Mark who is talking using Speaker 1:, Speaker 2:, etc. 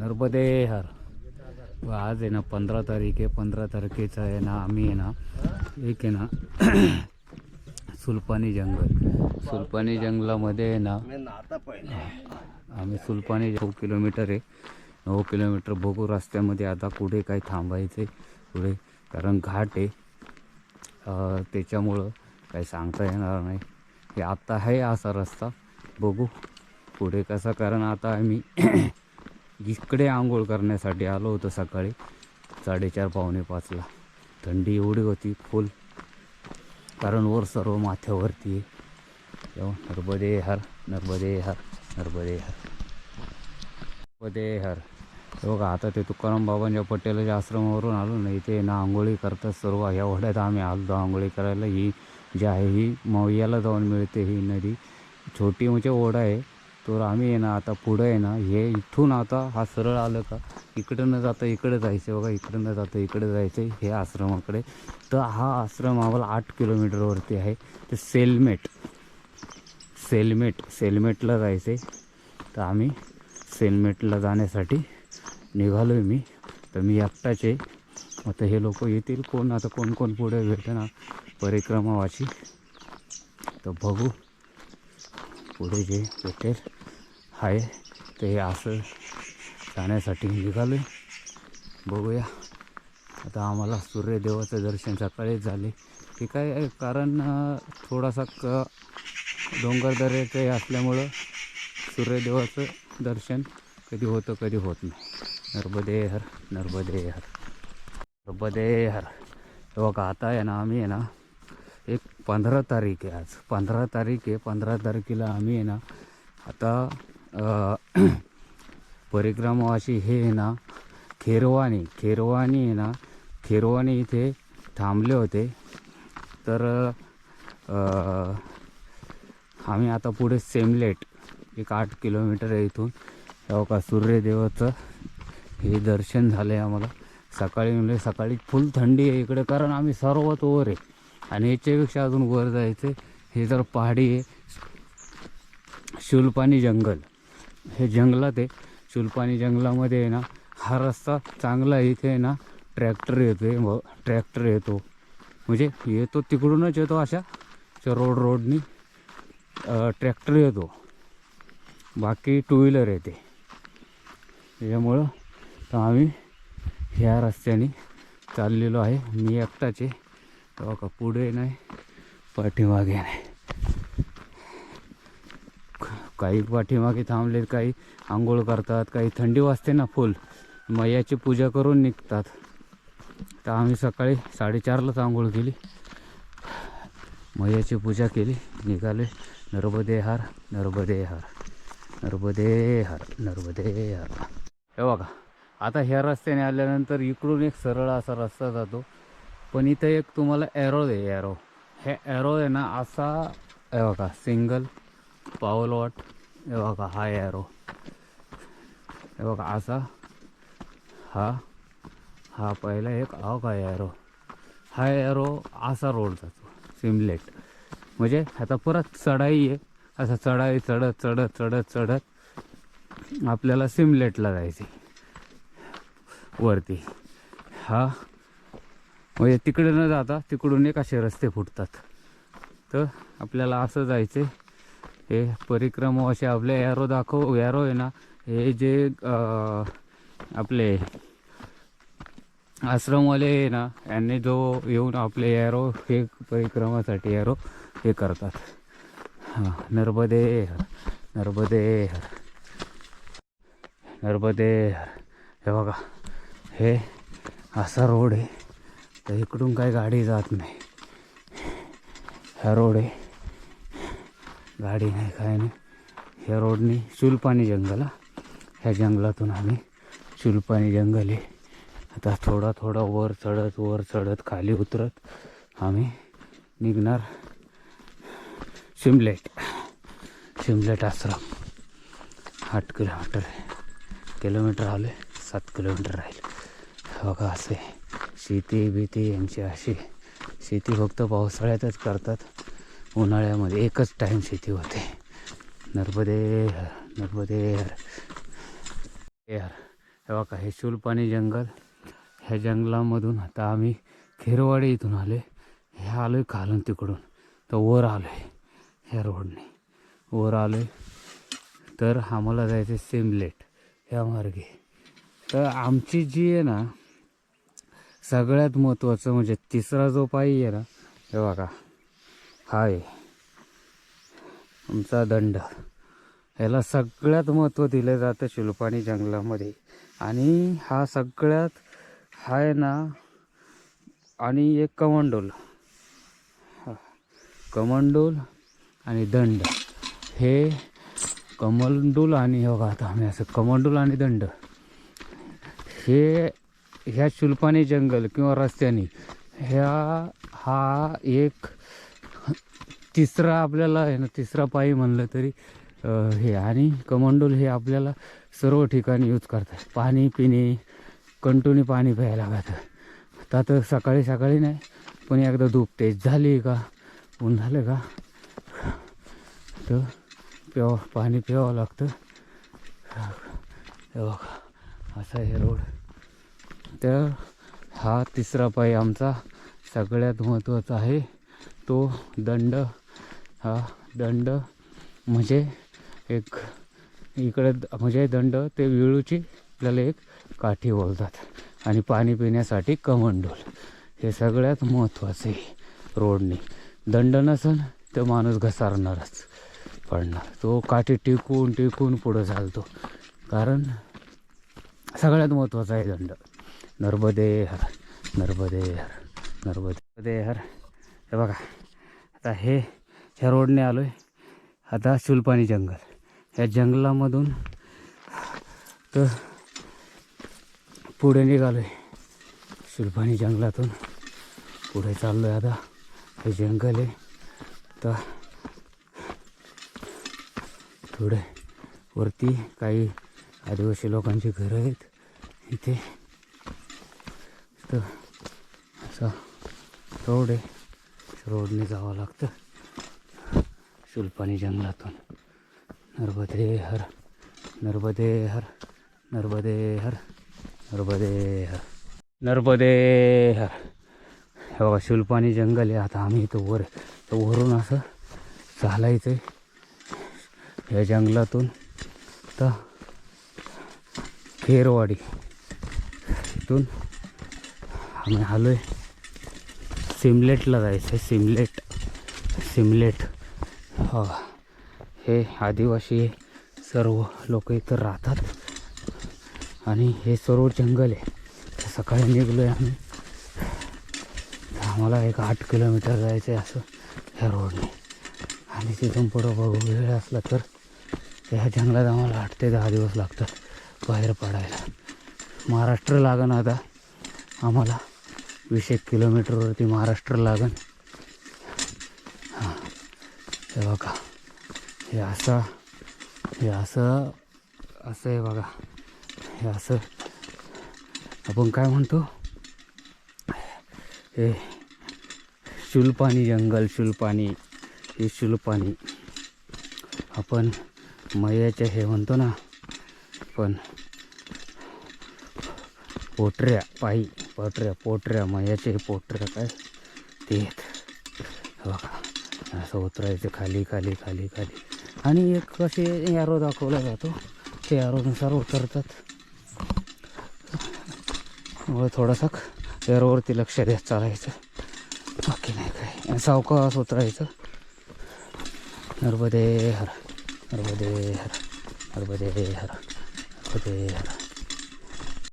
Speaker 1: नर्मदे हर व आज आहे ना पंधरा तारीख आहे पंधरा तारखेचं आहे ना आम्ही आहे ना एक आहे ना सुलपानी जंगल. सुलपानी जंगलामध्ये आहे ना आम्ही सुलपानी नऊ किलोमीटर आहे. नऊ किलोमीटर बघू रस्त्यामध्ये आता कुठे काय थांबायचं पुढे कारण घाट आहे. त्याच्यामुळं काही सांगता येणार नाही. हे आत्ता आहे असा रस्ता. बघू पुढे कसा कारण आता आम्ही इकडे आंघोळ करण्यासाठी आलो होतो सकाळी. साडेचार पावणे पाचला. थंडी एवढी होती फुल. कारण वर सर्व माथ्यावरती आहे. तेव्हा नर्मदे हर नर्मदे हर नर्मदे हर. नर्मदे हर. हे बघा आता ते तुकाराम बाबांच्या पटेलाच्या आश्रमावरून आलो ना इथे ना आंघोळी करतात सर्व. ह्या वड्यात आम्ही आलो आंघोळी करायला. ही जी आहे ही मौयाला जाऊन मिळते ही नदी. छोटी म्हणजे ओढा आहे. तर आम्ही आहे ना आता पुढं आहे ना हे इथून आता हा सरळ आलं का इकडं न जाता इकडं जायचं बघा इकडं न जाता इकडं जायचं हे आश्रमाकडे. तर हा आश्रम आम्हाला आठ किलोमीटरवरती आहे ते सेलमेट. सेलमेट सेलमेटला जायचं आहे तर आम्ही सेलमेटला जाण्यासाठी निघालो आहे मी. तर मी एकटाच आहे. आता हे लोक येतील कोण आता कोण कोण पुढे भेटणार? परिक्रमावाची तर बघू. पुढे जे भेटेल. आहे. तर हे असं जाण्यासाठी निघालो आहे बघूया. आता आम्हाला सूर्यदेवाचं दर्शन सकाळीच झाले. हे काय कारण थोडासा क डोंगरदऱ्याचं असल्यामुळं सूर्यदेवाचं दर्शन कधी होतं कधी होत नाही. नर्मदे हर नर्मदे हर नर्मदे हर बघा आता आहे ना आम्ही आहे ना एक पंधरा तारीख आहे आज. पंधरा तारीख आहे पंधरा तारखेला आम्ही आहे ना आता परिक्रमावाशी हे आहे ना खेरवानी खेरवानी आहे ना खेरवानी इथे थांबले होते. तर आम्ही आता पुढे सेमलेट एक आठ किलोमीटर आहे इथून. तेव्हा का सूर्यदेवाचं हे दर्शन झालं आहे आम्हाला. सकाळी म्हणजे सकाळी फुल थंडी आहे इकडे कारण आम्ही सर्वात वर आहे. आणि याच्यापेक्षा अजून वर जायचं हे जर पहाडी आहे शुलपानी जंगल. हे जंगलात आहे. चुलपाणी जंगलामध्ये आहे ना हा रस्ता चांगला आहे इथे आहे ना ट्रॅक्टर येतो व ट्रॅक्टर येतो. म्हणजे येतो तिकडूनच येतो अशा रोड रोडनी ट्रॅक्टर येतो. बाकी टू व्हीलर येते त्याच्यामुळं तर आम्ही ह्या रस्त्याने चाललेलो आहे. मी एकटाच आहे. तेव्हा का पुढे नाही पाठीमागे नाही. काही पाठीमागे थांबलेत काही आंघोळ करतात काही थंडी वाजते ना फुल मैयाची पूजा करून निघतात. तर आम्ही सकाळी साडेचारलाच आंघोळ केली. मैयाची पूजा केली निघाले. नर्मदे हार नर्मदे हार नर्मदे हर नर्मदे हे बघा आता ह्या रस्त्याने आल्यानंतर इकडून एक सरळ असा रस्ता जातो. पण इथं एक तुम्हाला ॲरो दे ॲरो हे ॲरो आहे ना असा हे बघा सिंगल पाऊल वाट. हे बघा हा ॲरो हे बघा असा हा हा पहिला एक हा का ॲरो हा ॲरो असा रोड जातो सिमलेट म्हणजे आता परत चढाई आहे. असा चढाई चढत चढत चढत चढत आपल्याला सिमलेटला जायचे वरती. हा. म्हणजे तिकडे न जाता तिकडून एक असे रस्ते फुटतात. तर आपल्याला असं जायचे हे परिक्रमा असे आपले एरो दाखव एरो आहे ना हे जे आपले आश्रमवाले आहे ना यांनी जो येऊन आपले एरो हे परिक्रमासाठी एरो हे करतात. हां नर्मदे हर नर्मदे हर नर्मदे हर हे बघा हे असा रोड आहे. तर इकडून काही गाडी जात नाही. ह्या रोड आहे. गाडी नाही काय नाही. ह्या रोडने चुलपाणी जंगल हा. ह्या जंगलातून आम्ही चुलपाणी जंगल आहे. आता थोडा थोडा वर चढत वर चढत खाली उतरत आम्ही निघणार. शिमलेट शिमलेट आश्रम. आठ किलोमीटर किलोमीटर आले सात किलोमीटर राहील. बघा असे शेती बीती यांची अशी. शेती फक्त पावसाळ्यातच करतात. उन्हाळ्यामध्ये एकच टाईम शेती होते. नर्मदे नर्मदे यार हे का हे बघा शूलपाणी जंगल. ह्या जंगलामधून आता आम्ही खेरवाडी इथून आले हे आलो आहे खालून तिकडून. तर वर आलो आहे ह्या रोडने. वर आलो आहे तर आम्हाला जायचं आहे सिमलेट ह्या मार्गे. तर आमची जी आहे ना सगळ्यात महत्त्वाचं म्हणजे तिसरा जो पायी आहे ना तेव्हा का हा आहे आमचा दंड. ह्याला सगळ्यात महत्त्व दिलं जातं शिल्पाणी जंगलामध्ये. आणि हा सगळ्यात हाय आहे ना आणि एक कमंडोल. हा. कमंडोल आणि दंड. हे कमंडूल आणि हो आता आम्ही असं कमंडूल आणि दंड. हे ह्या शुल्पाने जंगल किंवा रस्त्याने ह्या हा एक तिसरा आपल्याला आहे ना तिसरा पायी म्हणलं तरी हे आणि कमंडोल हे आपल्याला सर्व ठिकाणी यूज करतात. पाणी पिणे कंटिन्यू पाणी प्यायला लागतं. आता तर सकाळी सकाळी नाही पण एकदा धूप तेज झाली का ऊन झालं का तर प्यावं पाणी प्यावं लागतं. बघा असा हे रोड. तर हा तिसरा पायी आमचा सगळ्यात महत्त्वाचा आहे. तो दंड हा दंड म्हणजे एक इकडे द- म्हणजे दंड ते विळूची आपल्याला एक काठी बोलतात. आणि पाणी पिण्यासाठी कमंडोल. हे सगळ्यात महत्त्वाचं आहे रोडने. दंड नसन तर माणूस घसारणारच पडणार. तो काठी टिकून टिकून पुढं चालतो. कारण सगळ्यात महत्त्वाचा आहे दंड. नर्मदे हर नर्मदे हर नर्मदे हर हे बघा. आता हे ह्या रोडने आलो आहे आता चुलपाणी जंगल. ह्या जंगलामधून तर पुढे निघालो आहे चुलपाणी जंगलातून पुढे चाललो आहे आता. हे जंगल आहे. तर थोडे वरती काही आदिवासी लोकांची घरं आहेत इथे. तर असा रोड आहे. रोडने जावं लागतं. शुल्पानी जंगलातून. नर्मदे हर नर्मदे हर नर्मदे हर नर्मदे हर नर्मदे हर हे बघा शुल्पानी जंगल आहे. आता आम्ही इथं वर तर वरून असं चालायचं आहे या जंगलातून तर खेरवाडी. इथून आम्ही आलो आहे सिमलेटला जायचं आहे सिमलेट. सिमलेट. हे. आदिवासी सर्व लोक इथं राहतात. आणि हे सर्व जंगल आहे. तर सकाळी निघलो आहे आम्ही आम्हाला एक आठ किलोमीटर जायचं आहे असं ह्या रोडने. आणि तिथून पुढं बघू वेळ असला तर ह्या जंगलात आम्हाला आठ ते दहा दिवस लागतात बाहेर पडायला. महाराष्ट्र लागणं आता आम्हाला. वीस एक किलोमीटरवरती महाराष्ट्र लागन. हां. हे बघा. हे असं हे असं असं आहे बघा. हे असं. आपण काय म्हणतो? हे शुलपाणी जंगल शुलपाणी हे शुलपाणी. आपण मयाचे हे म्हणतो ना पण पोटऱ्या पायी. पोटऱ्या पोटऱ्या मयाचे पोटऱ्या काय? ते बघा असं उतरायचं खाली खाली खाली खाली. आणि एक असे यारो दाखवला जातो. ते यारोनुसार उतरतात. व थोडासा यारोवरती लक्ष द्या चालायचं. बाकी नाही काय. सावका सावकाश उतरायचं. नर्मदे हर नर्मदे हर नर्मदे हर नर्मदे हर.